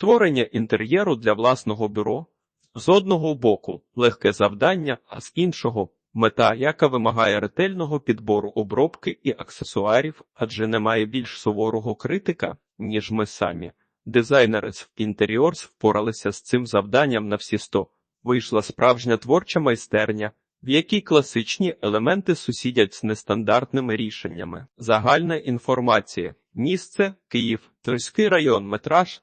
Створення інтер'єру для власного бюро з одного боку легке завдання, а з іншого мета, яка вимагає ретельного підбору обробки і аксесуарів, адже немає більш суворого критика, ніж ми самі. Дизайнери з інтеріорс впоралися з цим завданням на всі сто. Вийшла справжня творча майстерня, в якій класичні елементи сусідять з нестандартними рішеннями. Загальна інформація. Місце Київ, Тульський район, метраж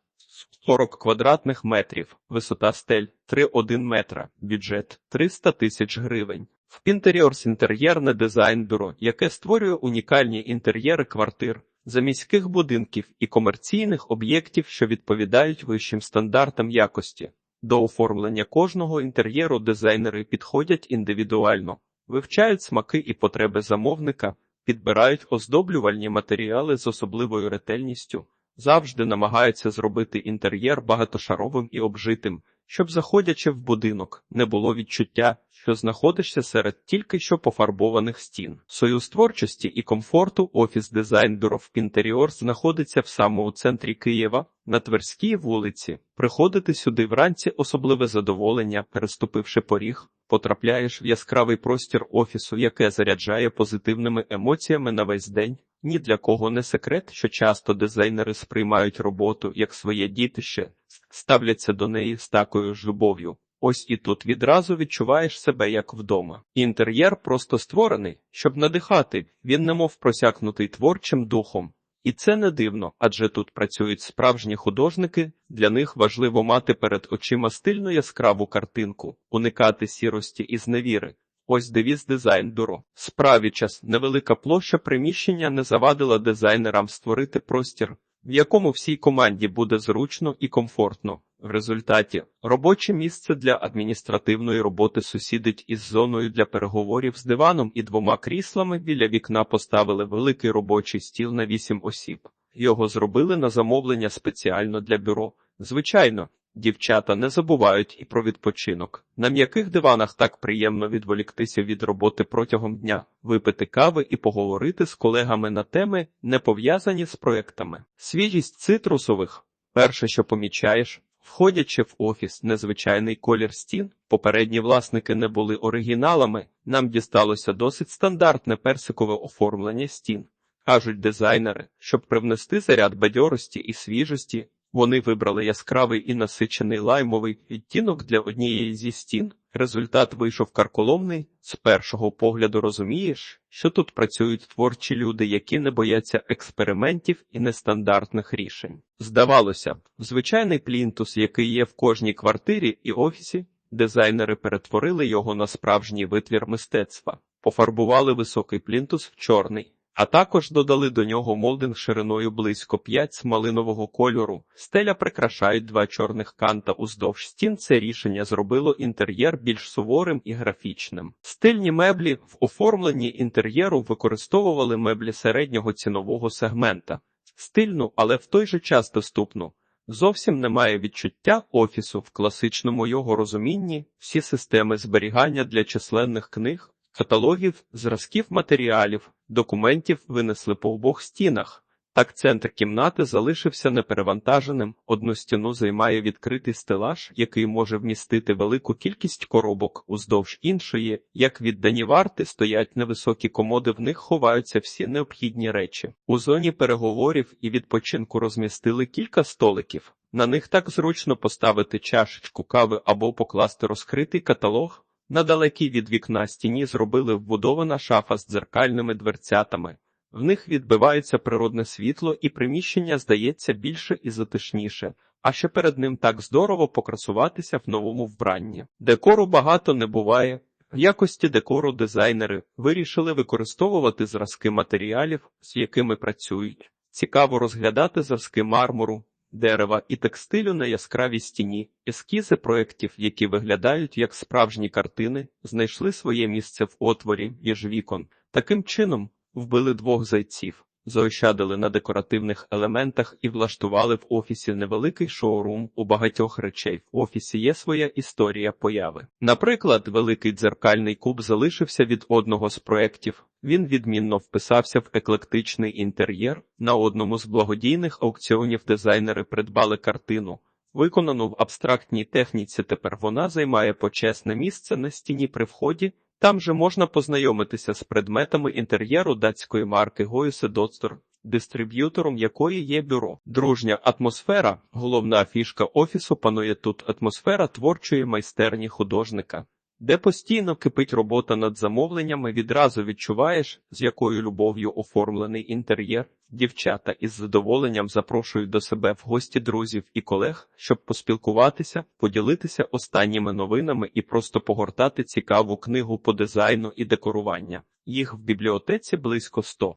40 квадратних метрів, висота стель 3,1 метра, бюджет 300 тисяч гривень. В Інтеріорс інтер'єрне дизайн-бюро, яке створює унікальні інтер'єри квартир, заміських будинків і комерційних об'єктів, що відповідають вищим стандартам якості. До оформлення кожного інтер'єру дизайнери підходять індивідуально, вивчають смаки і потреби замовника, підбирають оздоблювальні матеріали з особливою ретельністю, завжди намагаються зробити інтер'єр багатошаровим і обжитим, щоб, заходячи в будинок, не було відчуття, що знаходишся серед тільки що пофарбованих стін. Союз творчості і комфорту офіс дизайн бюро інтеріор знаходиться в самому центрі Києва на Тверській вулиці. Приходити сюди вранці особливе задоволення, переступивши поріг. Потрапляєш в яскравий простір офісу, яке заряджає позитивними емоціями на весь день. Ні для кого не секрет, що часто дизайнери сприймають роботу як своє дітище, ставляться до неї з такою ж любов'ю. Ось і тут відразу відчуваєш себе як вдома. Інтер'єр просто створений, щоб надихати, він немов просякнутий творчим духом. І це не дивно, адже тут працюють справжні художники, для них важливо мати перед очима стильну яскраву картинку, уникати сірості і зневіри. Ось девіз дизайн бюро. Справі час невелика площа приміщення не завадила дизайнерам створити простір, в якому всій команді буде зручно і комфортно. В результаті робоче місце для адміністративної роботи сусідить із зоною для переговорів з диваном і двома кріслами біля вікна поставили великий робочий стіл на вісім осіб. Його зробили на замовлення спеціально для бюро. Звичайно, дівчата не забувають і про відпочинок. На м'яких диванах так приємно відволіктися від роботи протягом дня, випити кави і поговорити з колегами на теми, не пов'язані з проектами. Свіжість цитрусових перше, що помічаєш. Входячи в офіс, незвичайний колір стін, попередні власники не були оригіналами, нам дісталося досить стандартне персикове оформлення стін. Кажуть дизайнери, щоб привнести заряд бадьорості і свіжості, вони вибрали яскравий і насичений лаймовий відтінок для однієї зі стін. Результат вийшов карколомний. З першого погляду розумієш, що тут працюють творчі люди, які не бояться експериментів і нестандартних рішень. Здавалося б, звичайний плінтус, який є в кожній квартирі і офісі, дизайнери перетворили його на справжній витвір мистецтва, пофарбували високий плінтус в чорний. А також додали до нього молдинг шириною близько 5 з малинового кольору. Стеля прикрашають два чорних канта уздовж стін. Це рішення зробило інтер'єр більш суворим і графічним. Стильні меблі в оформленні інтер'єру використовували меблі середнього цінового сегмента, стильну, але в той же час доступну. Зовсім немає відчуття офісу в класичному його розумінні, всі системи зберігання для численних книг, каталогів, зразків матеріалів, документів винесли по обох стінах. Так центр кімнати залишився неперевантаженим. Одну стіну займає відкритий стелаж, який може вмістити велику кількість коробок, уздовж іншої, як віддані варти, стоять невисокі комоди, в них ховаються всі необхідні речі. У зоні переговорів і відпочинку розмістили кілька столиків. На них так зручно поставити чашечку кави або покласти розкритий каталог. На далекій від вікна стіні зробили вбудована шафа з дзеркальними дверцятами. В них відбивається природне світло, і приміщення здається більше і затишніше, а ще перед ним так здорово покрасуватися в новому вбранні. Декору багато не буває. В якості декору дизайнери вирішили використовувати зразки матеріалів, з якими працюють. Цікаво розглядати зразки мармуру, дерева і текстилю на яскравій стіні, ескізи проєктів, які виглядають як справжні картини, знайшли своє місце в отворі між вікон. Таким чином вбили двох зайців, заощадили на декоративних елементах і влаштували в офісі невеликий шоурум у багатьох речей. В офісі є своя історія появи. Наприклад, великий дзеркальний куб залишився від одного з проєктів. Він відмінно вписався в еклектичний інтер'єр. На одному з благодійних аукціонів дизайнери придбали картину. Виконану в абстрактній техніці тепер вона займає почесне місце на стіні при вході. Там же можна познайомитися з предметами інтер'єру датської марки Доцтор, дистриб'ютором якої є бюро. Дружня атмосфера, головна фішка офісу панує тут атмосфера творчої майстерні художника. Де постійно кипить робота над замовленнями, відразу відчуваєш, з якою любов'ю оформлений інтер'єр. Дівчата із задоволенням запрошують до себе в гості друзів і колег, щоб поспілкуватися, поділитися останніми новинами і просто погортати цікаву книгу по дизайну і декорування. Їх в бібліотеці близько 100.